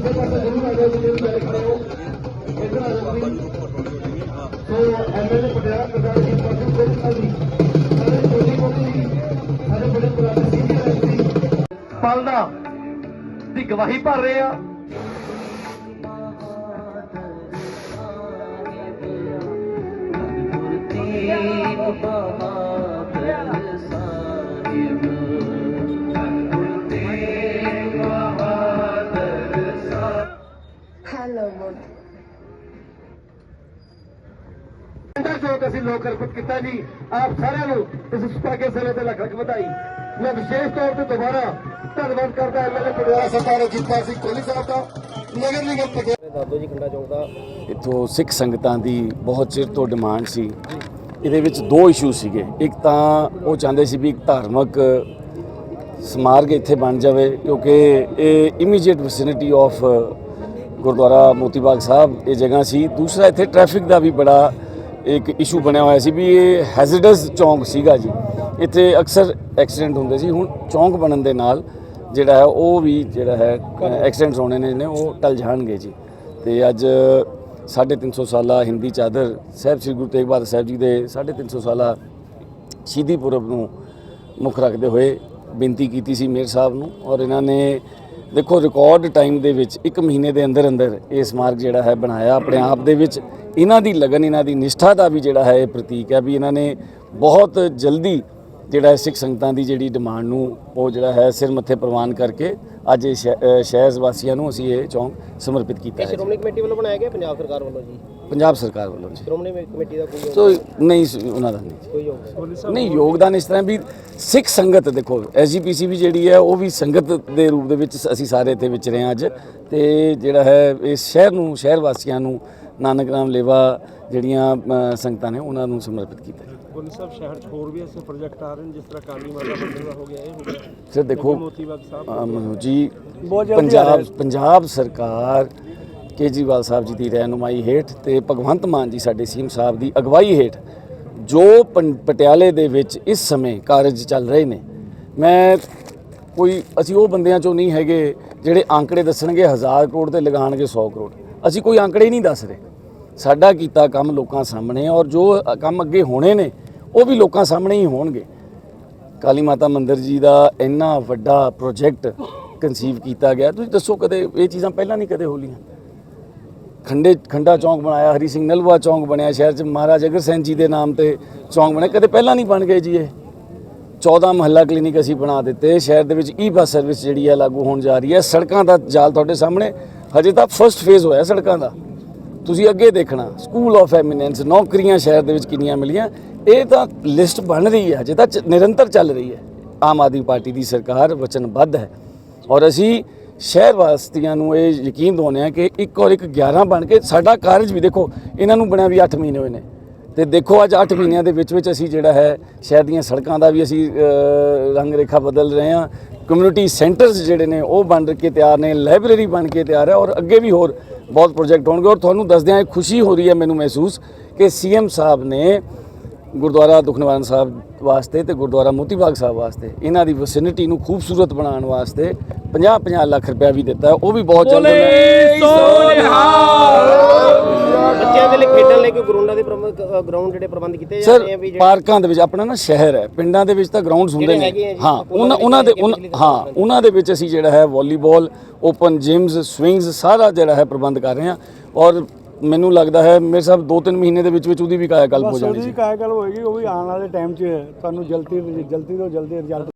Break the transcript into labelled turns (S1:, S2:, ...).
S1: ਅੱਗੇ ਤੱਕ ਜ਼ਰੂਰ ਆ ਜਾਓ ਜਿਹੜੇ ਵੀ ਗੱਲ ਖੜੇ ਹੋ ਇੱਧਰ ਆ ਜਾਓ ਤੁਸੀਂ ਸੋ ਐਮਐਲਏ ਪਟਿਆਲਾ ਸਰਦਾਰ ਜੀ ਪਾਸੋਂ ਸਿੰਘ ਜੀ ਸਾਰੇ ਛੋਟੇ ਕੋਟੀ ਸਾਰੇ ਬੜੇ ਪੁਰਾਣੇ ਸੀਨੀਅਰ ਐਸਪੀ ਪਲਦਾ ਦੀ ਗਵਾਹੀ ਭਰ ਰਹੇ ਆ।
S2: ਬਹਾਦਰ ਸਾ
S1: ਇੰਦਾ ਅਸੀਂ ਲੋਕ ਅਰਪਿਤ ਕੀਤਾ ਜੀ। ਆਪ ਸਾਰਿਆਂ ਨੂੰ ਇਸ ਸੁਪਾਕੇ ਸੇਲੇ ਤੇ ਲੱਖ ਲੱਖ ਵਧਾਈ। ਮੈਂ ਵਿਸ਼ੇਸ਼ ਤੌਰ ਤੇ ਦੁਬਾਰਾ ਧੰਨਵਾਦ ਕਰਦਾ ਐਮਐਲਏ ਪਟਿਆਲਾ ਸਰਦਾਰ ਜੀਤਾ ਸਿੰਘ ਕੋਹਲੀ ਸਾਹਿਬ ਦਾ, ਨਗਰ ਨਿਗਮ ਪਟਿਆਲਾ।
S3: ਇੱਥੋਂ ਸਿੱਖ ਸੰਗਤਾਂ ਦੀ ਬਹੁਤ ਚਿਰ ਤੋਂ ਡਿਮਾਂਡ ਸੀ। ਇਹਦੇ ਵਿੱਚ ਦੋ ਇਸ਼ੂ ਸੀਗੇ। ਇੱਕ ਤਾਂ ਉਹ ਚਾਹੁੰਦੇ ਸੀ ਵੀ ਇੱਕ ਧਾਰਮਿਕ ਸਮਾਰਗ ਇੱਥੇ ਬਣ ਜਾਵੇ, ਕਿਉਂਕਿ ਇਹ immediate vicinity of Gurdwara Moti Bagh Sahib, ਇਹ ਜਗ੍ਹਾ ਸੀ। ਦੂਸਰਾ, ਇੱਥੇ ਟ੍ਰੈਫਿਕ ਦਾ ਵੀ ਬੜਾ ਇੱਕ ਇਸ਼ੂ ਬਣਿਆ ਹੋਇਆ ਸੀ ਵੀ ਇਹ ਹੈਜ਼ਰਡਸ ਚੌਂਕ ਸੀਗਾ ਜੀ। ਇੱਥੇ ਅਕਸਰ ਐਕਸੀਡੈਂਟ ਹੁੰਦੇ ਸੀ। ਹੁਣ ਚੌਂਕ ਬਣਨ ਦੇ ਨਾਲ ਜਿਹੜਾ ਹੈ, ਉਹ ਵੀ ਜਿਹੜਾ ਹੈ ਐਕਸੀਡੈਂਟਸ ਹੋਣੇ ਨੇ ਨੇ, ਉਹ ਟਲ ਜਾਣਗੇ ਜੀ। ਤੇ ਅੱਜ 350 ਸਾਲਾ ਹਿੰਦੀ ਚਾਦਰ ਸਾਹਿਬ, ਸ੍ਰੀ ਗੁਰੂ ਤੇਗ ਬਹਾਦਰ ਸਾਹਿਬ ਜੀ ਦੇ 350 ਸਾਲਾ ਸ਼ਹੀਦੀ ਪੁਰਬ ਨੂੰ ਮੁੱਖ ਰੱਖਦੇ ਹੋਏ ਬੇਨਤੀ ਕੀਤੀ ਸੀ ਮੇਰ ਸਾਹਿਬ ਨੂੰ। ਔਰ ਇਹਨਾਂ ਨੇ ਦੇਖੋ ਰਿਕਾਰਡ ਟਾਈਮ ਦੇ ਵਿੱਚ 1 ਮਹੀਨੇ ਦੇ ਅੰਦਰ ਅੰਦਰ ਇਹ ਸਮਾਰਕ ਜਿਹੜਾ ਹੈ ਬਣਾਇਆ। ਆਪਣੇ ਆਪ ਦੇ ਵਿੱਚ ਇਹਨਾਂ ਦੀ ਲਗਨ, ਇਹਨਾਂ ਦੀ ਨਿਸ਼ਠਾ ਦਾ ਵੀ ਜਿਹੜਾ ਹੈ ਇਹ ਪ੍ਰਤੀਕ ਹੈ ਵੀ ਇਹਨਾਂ ਨੇ ਬਹੁਤ ਜਲਦੀ ਜਿਹੜਾ ਸਿੱਖ ਸੰਗਤਾਂ ਦੀ ਜਿਹੜੀ ਡਿਮਾਂਡ ਨੂੰ ਉਹ ਜਿਹੜਾ ਹੈ ਸਿਰ ਮੱਥੇ ਪ੍ਰਵਾਨ ਕਰਕੇ ਅੱਜ ਇਹ ਸ਼ਹਿ- ਸ਼ਹਿਰ ਵਾਸੀਆਂ ਨੂੰ ਅਸੀਂ ਇਹ ਚੌਂਕ ਸਮਰਪਿਤ ਕੀਤਾ ਹੈ।
S4: ਸ਼੍ਰੋਮਣੀ ਕਮੇਟੀ ਵੱਲੋਂ ਬਣਾਇਆ ਗਿਆ ਪੰਜਾਬ ਸਰਕਾਰ ਵੱਲੋਂ ਜੀ?
S3: ਪੰਜਾਬ ਸਰਕਾਰ ਵੱਲੋਂ ਜੀ।
S4: ਸ਼੍ਰੋਮਣੀ ਕਮੇਟੀ ਦਾ ਕੋਈ
S3: ਸੋ ਨਹੀਂ ਸੀ ਉਹਨਾਂ ਦਾ ਨਹੀਂ। ਜੀ।
S4: ਕੋਈ ਯੋਗ
S3: ਨਹੀਂ ਯੋਗਦਾਨ ਇਸ ਤਰ੍ਹਾਂ ਵੀ ਸਿੱਖ ਸੰਗਤ ਦੇਖੋ ਐਸਜੀਪੀਸੀ ਵੀ ਜਿਹੜੀ ਹੈ ਉਹ ਵੀ ਸੰਗਤ ਦੇ ਰੂਪ ਦੇ ਵਿੱਚ ਅਸੀਂ ਸਾਰੇ ਇੱਥੇ ਵਿਚਰੇ ਹਾਂ ਅੱਜ। ਤੇ ਜਿਹੜਾ ਹੈ ਇਸ ਸ਼ਹਿਰ ਨੂੰ ਸ਼ਹਿਰ ਵਾਸੀਆਂ ਨੂੰ ਨਾਨਕ ਨਾਮ ਲੇਵਾ ਜਿਹੜੀਆਂ ਅ, ਸੰਗਤਾਂ ਨੇ ਉਹਨਾਂ ਨੂੰ ਸਮਰਪਿਤ ਕੀਤਾ ਜੀ।
S5: ਗੋਲੀ ਸਾਹਿਬ ਸ਼ਹਿਰ 'ਚ ਹੋਰ ਵੀ ਐਸੇ ਪ੍ਰੋਜੈਕਟ ਆ ਰਹੇ ਨੇ ਜਿਸ ਤਰ੍ਹਾਂ ਕਾਲੀ ਮਾਤਾ ਮੰਦਿਰ ਦਾ ਹੋ ਗਿਆ ਇਹ ਹੋ ਗਿਆ।
S3: ਸਰ ਦੇਖੋ
S5: ਮੋਤੀ ਬਾਗ ਸਾਹਿਬ
S3: ਅ, ਮਨੋਜ ਜੀ ਪੰਜਾਬ ਪੰਜਾਬ ਸਰਕਾਰ ਕੇਜਰੀਵਾਲ ਸਾਹਿਬ ਜੀ ਦੀ ਰਹਿਨੁਮਾਈ ਹੇਠ ਤੇ ਭਗਵੰਤ ਮਾਨ ਜੀ ਸਾਡੇ ਸੀਐਮ ਸਾਹਿਬ ਦੀ ਅਗਵਾਈ ਹੇਠ ਜੋ ਪੰ- ਪਟਿਆਲੇ ਦੇ ਵਿੱਚ ਇਸ ਸਮੇਂ ਕਾਰਜ ਚੱਲ ਰਹੇ ਨੇ। ਮੈਂ ਕੋਈ, ਅਸੀਂ ਉਹ ਬੰਦਿਆਂ ਚੋਂ ਨਹੀਂ ਹੈਗੇ ਜਿਹੜੇ ਆંકੜੇ ਦੱਸਣਗੇ 1000 ਕਰੋੜ ਤੇ ਲਗਾਣਗੇ 100 ਕਰੋੜ। ਅਸੀਂ ਕੋਈ ਆંકੜੇ ਹੀ ਨਹੀਂ ਦੱਸ ਰਹੇ। ਸਾਡਾ ਕੀਤਾ ਕੰਮ ਲੋਕਾਂ ਸਾਹਮਣੇ ਔਰ ਜੋ ਕੰਮ ਅੱਗੇ ਹੋਣੇ ਨੇ, ਉਹ ਵੀ ਲੋਕਾਂ ਸਾਹਮਣੇ ਹੀ ਹੋਣਗੇ। ਕਾਲੀ ਮਾਤਾ ਮੰਦਿਰ ਜੀ ਦਾ ਇੰਨਾ ਵੱਡਾ ਪ੍ਰੋਜੈਕਟ ਕਨਸੀਵ ਕੀਤਾ ਗਿਆ। ਤੁਸੀਂ ਦੱਸੋ ਕਦੇ ਇਹ ਚੀਜ਼ਾਂ ਪਹਿਲਾਂ ਨਹੀਂ ਕਦੇ ਹੋਲੀਆਂ? ਖੰਡੇ ਖੰਡਾ ਚੌਂਕ ਬਣਾਇਆ, ਹਰੀ ਸਿੰਘ ਨਲਵਾ ਚੌਂਕ ਬਣਿਆ ਸ਼ਹਿਰ 'ਚ, ਮਹਾਰਾਜ ਅਗਰਸੈਨ ਜੀ ਦੇ ਨਾਮ ਤੇ ਚੌਂਕ ਬਣਿਆ, ਕਦੇ ਪਹਿਲਾਂ ਨਹੀਂ ਬਣ ਗਏ ਜੀ ਇਹ। 14 ਮਹੱਲਾ ਕਲੀਨਿਕ ਅਸੀਂ ਬਣਾ ਦਿੱਤੇ, ਸ਼ਹਿਰ ਦੇ ਵਿੱਚ ਈ ਬੱਸ ਸਰਵਿਸ ਜਿਹੜੀ ਹੈ ਲਾਗੂ ਹੋਣ ਜਾ ਰਹੀ ਹੈ। ਸੜਕਾਂ ਦਾ ਜਾਲ ਤੁਹਾਡੇ ਸਾਹਮਣੇ, ਹਜੇ ਤਾਂ ਫਰਸਟ ਫੇਜ਼ ਹੋਇਆ ਸੜਕਾਂ ਦਾ। ਤੁਸੀਂ ਅੱਗੇ ਦੇਖਣਾ ਸਕੂਲ ਆਫ ਐਮੀਨੈਂਸ ਨੌਕਰੀਆਂ ਸ਼ਹਿਰ ਦੇ ਵਿੱਚ ਕਿੰਨੀਆਂ ਮਿਲੀਆਂ, ਇਹ ਤਾਂ ਲਿਸਟ ਬਣ ਰਹੀ ਹੈ, ਹਜੇ ਤਾਂ ਚ- ਨਿਰੰਤਰ ਚੱਲ ਰਹੀ ਹੈ। ਆਮ ਆਦਮੀ ਪਾਰਟੀ ਦੀ ਸਰਕਾਰ ਵਚਨਬੱਧ ਹੈ। ਔਰ ਅਸੀਂ ਸ਼ਹਿਰ ਵਾਸੀਆਂ ਨੂੰ ਇਹ ਯਕੀਨ ਦਿਵਾਉਂਦੇ ਹਾਂ ਕਿ ਇੱਕ ਔਰ ਇੱਕ 11 ਬਣ ਕੇ ਸਾਡਾ ਕਾਰਜ ਵੀ ਦੇਖੋ, ਇਹਨਾਂ ਨੂੰ ਬਣਿਆ ਵੀ 8 ਮਹੀਨੇ ਹੋਏ ਨੇ। ਤੇ ਦੇਖੋ ਅੱਜ 8 ਮਹੀਨਿਆਂ ਦੇ ਵਿੱਚ ਵਿੱਚ ਅਸੀਂ ਜਿਹੜਾ ਹੈ, ਸ਼ਹਿਰ ਦੀਆਂ ਸੜਕਾਂ ਦਾ ਵੀ ਅਸੀਂ ਰੰਗ ਰੇਖਾ ਬਦਲ ਰਹੇ ਹਾਂ। ਕਮਿਊਨਿਟੀ ਸੈਂਟਰਸ ਜਿਹੜੇ ਨੇ, ਉਹ ਬਣ ਕੇ ਤਿਆਰ ਨੇ ਲਾਇਬ੍ਰੇਰੀ ਬਣ ਕੇ ਤਿਆਰ ਹੈ ਔਰ ਅੱਗੇ ਵੀ ਹੋਰ ਬਹੁਤ ਪ੍ਰੋਜੈਕਟ ਹੋਣਗੇ। ਔਰ ਤੁਹਾਨੂੰ ਦੱਸਦਿਆਂ ਇਹ ਖੁਸ਼ੀ ਹੋ ਰਹੀ ਹੈ ਮੈਨੂੰ ਮਹਿਸੂਸ ਕਿ ਸੀਐਮ ਸਾਹਿਬ ਨੇ ਗੁਰਦੁਆਰਾ ਦੁਖਨਿਵਾਰਨ ਸਾਹਿਬ ਵਾਸਤੇ ਤੇ ਗੁਰਦੁਆਰਾ ਮੋਤੀ ਬਾਗ ਸਾਹਿਬ ਵਾਸਤੇ ਇਹਨਾਂ ਦੀ ਵਿਸਿਨਿਟੀ ਨੂੰ ਖੂਬਸੂਰਤ ਬਣਾਉਣ ਵਾਸਤੇ 50-50 ਲੱਖ ਰੁਪਇਆ ਵੀ ਦਿੱਤਾ ਉਹ ਵੀ ਬਹੁਤ ਜਲਦ
S4: ਬੱਚਿਆਂ ਦੇ ਲਈ ਖੇਡਣ ਲਈ ਕੋਈ ਗਰਾਊਂਡਾਂ ਦੇ ਗਰਾਊਂਡ ਜਿਹੜੇ ਪ੍ਰਬੰਧ ਕੀਤੇ ਜਾ
S3: ਸਰ
S4: ਰਹੇ ਆ ਵੀ ਜਿਹੜੇ
S3: ਪਾਰਕਾਂ ਦੇ ਵਿੱਚ ਆਪਣਾ ਨਾ ਸ਼ਹਿਰ ਹੈ। ਪਿੰਡਾਂ ਦੇ ਵਿੱਚ ਤਾਂ ਗਰਾਊਂਡਸ ਹੁੰਦੇ ਨੇ। ਹਾਂ ਉਹਨਾਂ ਉਹਨਾਂ
S4: ਦੇ
S3: ਹਾਂ ਉਹਨਾਂ ਦੇ ਵਿੱਚ ਅਸੀਂ ਜਿਹੜਾ ਹੈ ਵਾਲੀਬਾਲ ਓਪਨ ਜਿਮਸ ਸਵਿੰਗਸ ਸਾਰਾ ਜਿਹੜਾ ਹੈ ਪ੍ਰਬੰਧ ਕਰ ਰਹੇ ਹਾਂ। ਔਰ ਮੈਨੂੰ ਲੱਗਦਾ ਹੈ ਮੇਰੇ ਸਾਹਿਬ 2-3 ਮਹੀਨੇ ਦੇ ਵਿੱਚ ਵਿੱਚ ਉਹਦੀ ਵੀ ਕਾਇਆ ਕਲਪ ਹੋ
S6: ਬਸ
S3: ਜਾਣੀ
S6: ਉਹਦੀ
S3: ਸੀ।
S6: ਕਾਇਆ ਗੱਲ ਹੋਏਗੀ ਉਹ ਵੀ ਆਉਣ ਵਾਲੇ ਟਾਈਮ 'ਚ ਤੁਹਾਨੂੰ ਜਲਦੀ ਜਲਦੀ ਤੋਂ ਜਲਦੀ ਰਿਜ਼ਲਟ